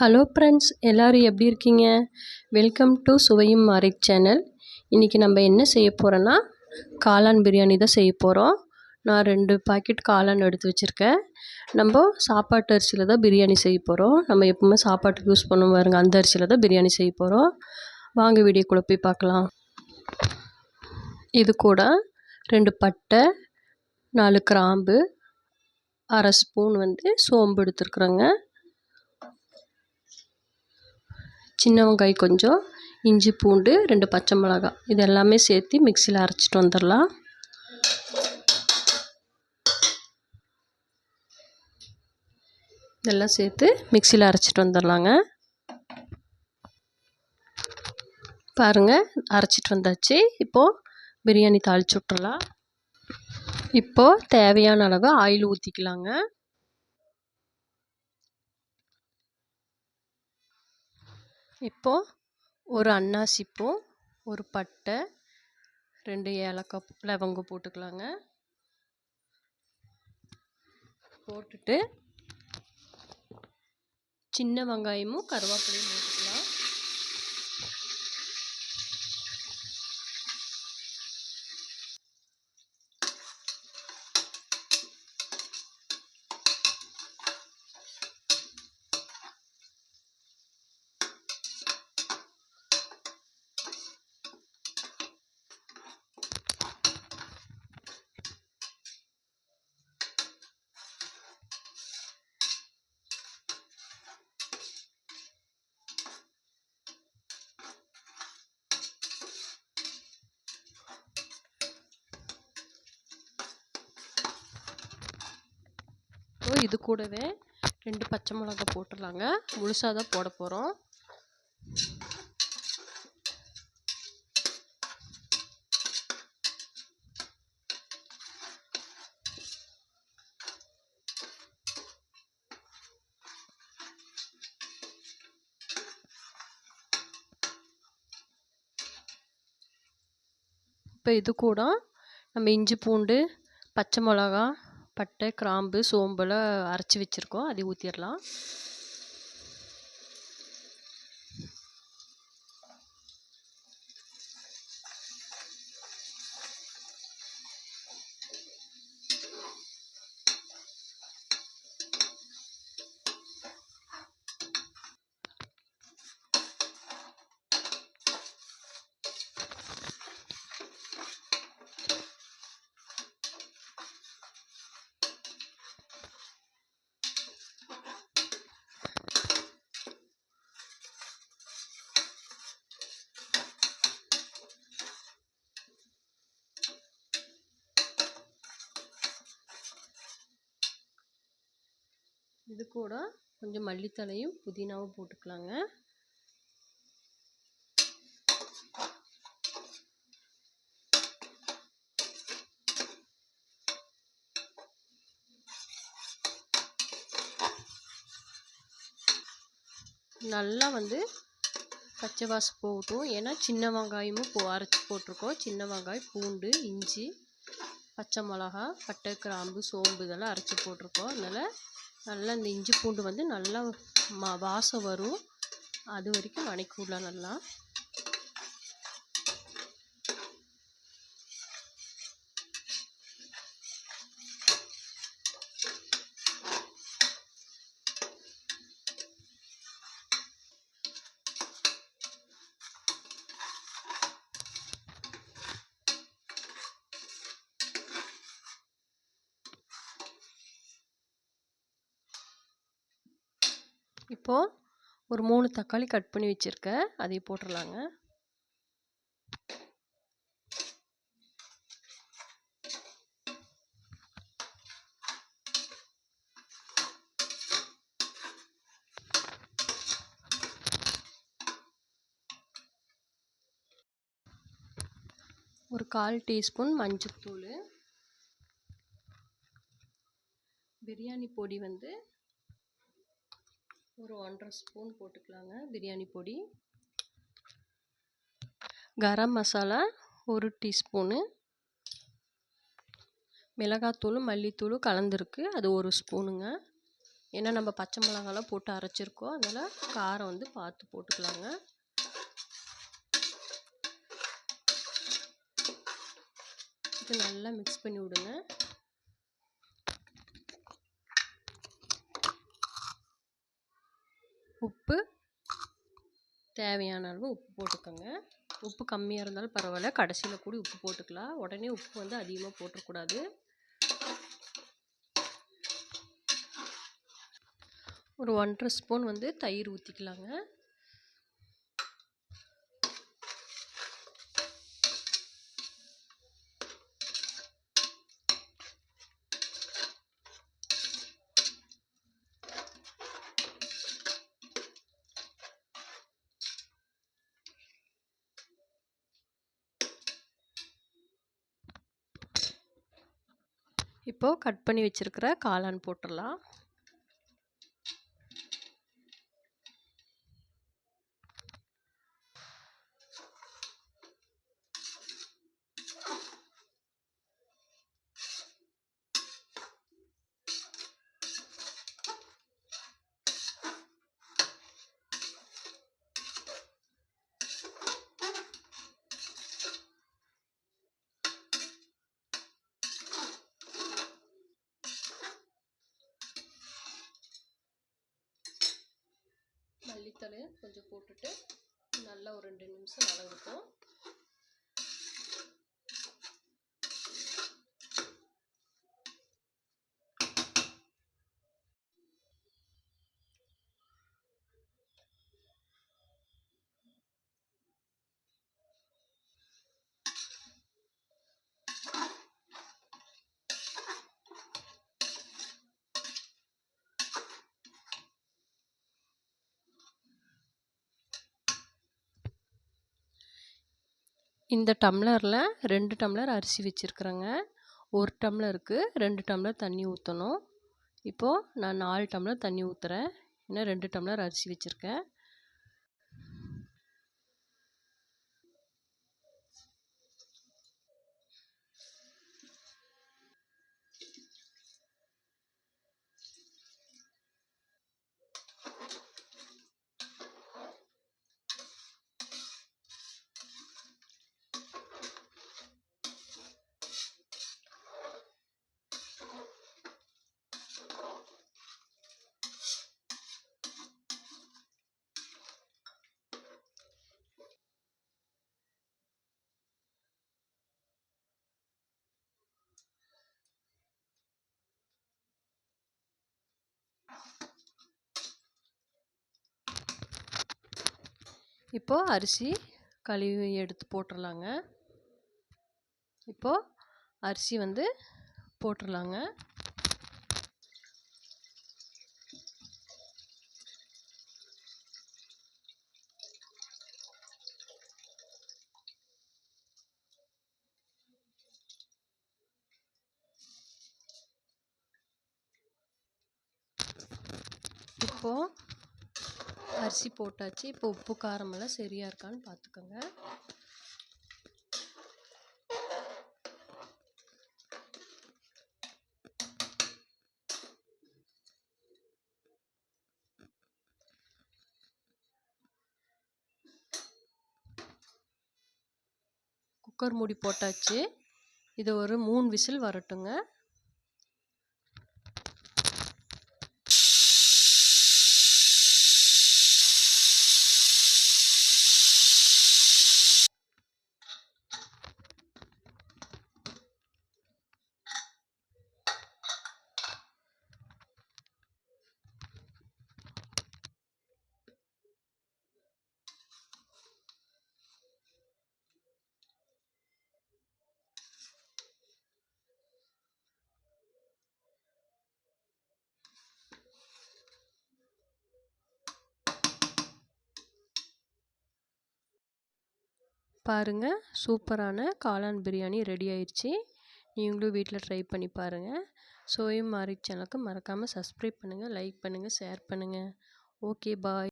Hello friends எல்லோரும் எப்படி இருக்கீங்க? வெல்கம் டு சுவையும் மாரிக் சேனல் இன்றைக்கி நம்ம என்ன செய்ய போகிறோன்னா காளான் பிரியாணி தான் செய்ய போகிறோம் நான் ரெண்டு பாக்கெட் காளான் எடுத்து வச்சுருக்கேன். நம்ம சாப்பாட்டு அரிசியில் தான் பிரியாணி செய்ய போகிறோம் நம்ம எப்பவுமே சாப்பாட்டுக்கு யூஸ் பண்ணுவோம் பாருங்க அந்த அரிசியில் தான் பிரியாணி செய்ய போகிறோம் வாங்க வீடியோக்குள்ளே போய் பார்க்கலாம். இது கூட ரெண்டு பட்டை நாலு கிராம்பு அரை ஸ்பூன் வந்து சோம்பு எடுத்துருக்குறோங்க. சின்ன வெங்காயம் கொஞ்சம் இஞ்சி பூண்டு ரெண்டு பச்சை மிளகாய் இது எல்லாமே சேர்த்து மிக்சியில் அரைச்சிட்டு வந்துடலாம். இதெல்லாம் சேர்த்து மிக்சியில் அரைச்சிட்டு வந்துடலாங்க. பாருங்கள் அரைச்சிட்டு வந்தாச்சு. இப்போது பிரியாணி தாளிச்சு விட்டுறலாம். இப்போது தேவையான அளவு ஆயில் ஊற்றிக்கலாங்க இப்போது ஒரு அன்னாசிப்பூ ஒரு பட்டை ரெண்டு ஏலக்காய் லவங்கம் போட்டுக்கலாங்க. போட்டுட்டு சின்ன வெங்காயமும் கருவேப்பிலையும் போட்டு இப்போ இது கூடவே ரெண்டு பச்சை மிளகா போட்டுடலாங்க. முழுசாக தான் போட போகிறோம் இப்போ இது கூட நம்ம இஞ்சி பூண்டு பச்சை மிளகா பட்டை கிராம்பு சோம்பெல்லாம் அரைச்சி வச்சுருக்கோம். அதை ஊற்றிடலாம் இது கூட கொஞ்சம் மல்லித்தலையும் புதினாவும் போட்டுக்கலாங்க. நல்லா வந்து பச்சை வாசம் போகட்டும். ஏன்னா சின்ன வெங்காயமும் போ அரைச்சி போட்டிருக்கோம். சின்ன வெங்காயம் பூண்டு இஞ்சி பச்சை மிளகா பட்டை கிராம்பு சோம்பு இதெல்லாம் அரைச்சி போட்டிருக்கோம். அதனால் நல்லா இந்த இஞ்சி பூண்டு வந்து நல்லா மா வாசம் வரும். அது வரைக்கும் வதக்கி விடலாம் நல்லா. இப்போது ஒரு மூணு தக்காளி கட் பண்ணி வச்சுருக்கேன். அதை போட்டுடலாங்க ஒரு கால் டீஸ்பூன் மஞ்சள்தூள் பிரியாணி பொடி வந்து ஒரு ஒன்றரை ஸ்பூன் போட்டுக்கலாங்க. பிரியாணி பொடி. கரம் மசாலா ஒரு டீஸ்பூனு. மிளகாத்தூளும் மல்லித்தூள் கலந்துருக்கு. அது ஒரு ஸ்பூனுங்க. ஏன்னா நம்ம பச்சை மிளகாலாம் போட்டு அரைச்சிருக்கோம். அதனால் காரம் வந்து பார்த்து போட்டுக்கலாங்க. இது நல்லா மிக்ஸ் பண்ணி விடுங்க. உப்பு. தேவையான அளவு உப்பு போட்டுக்கோங்க. உப்பு கம்மியாக இருந்தாலும் பரவாயில்ல. கடைசியில் கூட உப்பு போட்டுக்கலாம். உடனே உப்பு வந்து அதிகமாக போட்டுறக்கூடாது. ஒரு ஒன்றரை ஸ்பூன் வந்து தயிர் ஊற்றிக்கலாங்க இப்போது கட் பண்ணி வச்சுருக்கிற காளான் போட்டுடலாம். மல்லித்தலை கொஞ்சம் போட்டுட்டு நல்லா ஒரு ரெண்டு நிமிஷம் வதங்கட்டும் இந்த டம்ளரில் ரெண்டு டம்ளர் அரிசி வச்சுருக்குறேங்க. ஒரு டம்ளருக்கு ரெண்டு டம்ளர் தண்ணி ஊற்றணும் இப்போது நான் நாலு டம்ளர் தண்ணி ஊற்றுறேன் ஏன்னா ரெண்டு டம்ளர் அரிசி வச்சுருக்கேன். இப்போது அரிசி கழுவி எடுத்து போட்டுடலாங்க இப்போது அரிசி வந்து போட்டுடலாங்க இப்போது அரிசி போட்டாச்சு. இப்போ உப்பு காரமெல்லாம் சரியாக இருக்கான்னு பார்த்துக்கோங்க குக்கர் மூடி போட்டாச்சு. இது ஒரு மூணு விசில் வரட்டுங்க. பாருங்கள் சூப்பரான காளான் பிரியாணி ரெடி ஆயிடுச்சு நீங்களும் வீட்டில் ட்ரை பண்ணி பாருங்கள் சோயும் மாரி சேனலுக்கு மறக்காமல் சப்ஸ்கிரைப் பண்ணுங்கள் லைக் பண்ணுங்கள் ஷேர் பண்ணுங்கள் ஓகே பாய்.